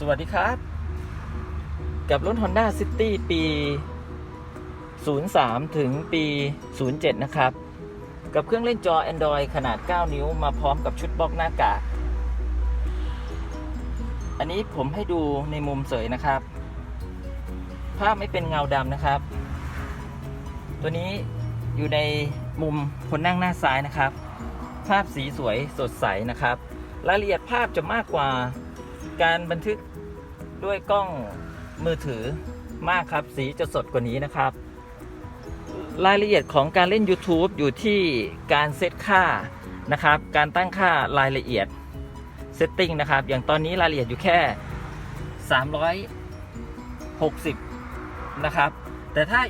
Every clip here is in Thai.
สวัสดีครับ กับรถ Honda City ปี 03 ถึงปี 07 นะครับ กับเครื่องเล่นจอ Android ขนาด 9 นิ้วมาพร้อมกับชุดบล็อกหน้ากาก อันนี้ผมให้ดูในมุมเสยนะครับ ภาพไม่เป็นเงาดำนะครับ ตัวนี้อยู่ในมุมคนนั่งหน้าซ้ายนะครับ ภาพสีสวยสดใสนะครับ รายละเอียดภาพจะมากกว่า การบันทึกด้วยกล้องมือถือมากครับ สีจะสดกว่านี้นะครับ รายละเอียดของการเล่น YouTube อยู่ที่การเซตค่านะครับ การตั้งค่ารายละเอียดเซตติ้งนะครับ อย่างตอนนี้รายละเอียดอยู่แค่ 360 นะครับ แต่ถ้า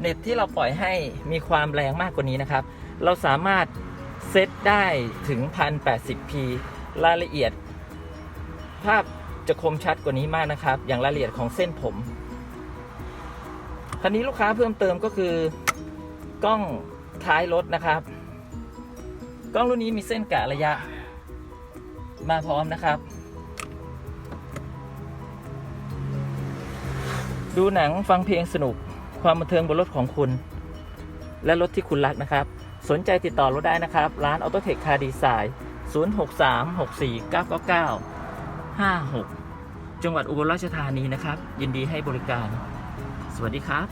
เน็ตที่เราปล่อยให้มีความแรงมากกว่านี้นะครับ เราสามารถเซตได้ถึง 1080p รายละเอียด ภาพจะคมชัดกว่านี้มากนะครับ อย่างรายละเอียดของเส้นผม คันนี้ลูกค้าเพิ่มเติมก็คือกล้องท้ายรถนะครับ กล้องรุ่นนี้มีเส้นกะระยะ มาพร้อมนะครับ ดูหนังฟังเพลงสนุกความบันเทิงบนรถของคุณ และรถที่คุณรักนะครับ สนใจติดต่อรถได้นะครับ ร้านออโตเทคคาร์ดีไซน์ 56 จังหวัดอุบลราชธานีนะครับ ยินดีให้บริการ สวัสดีครับ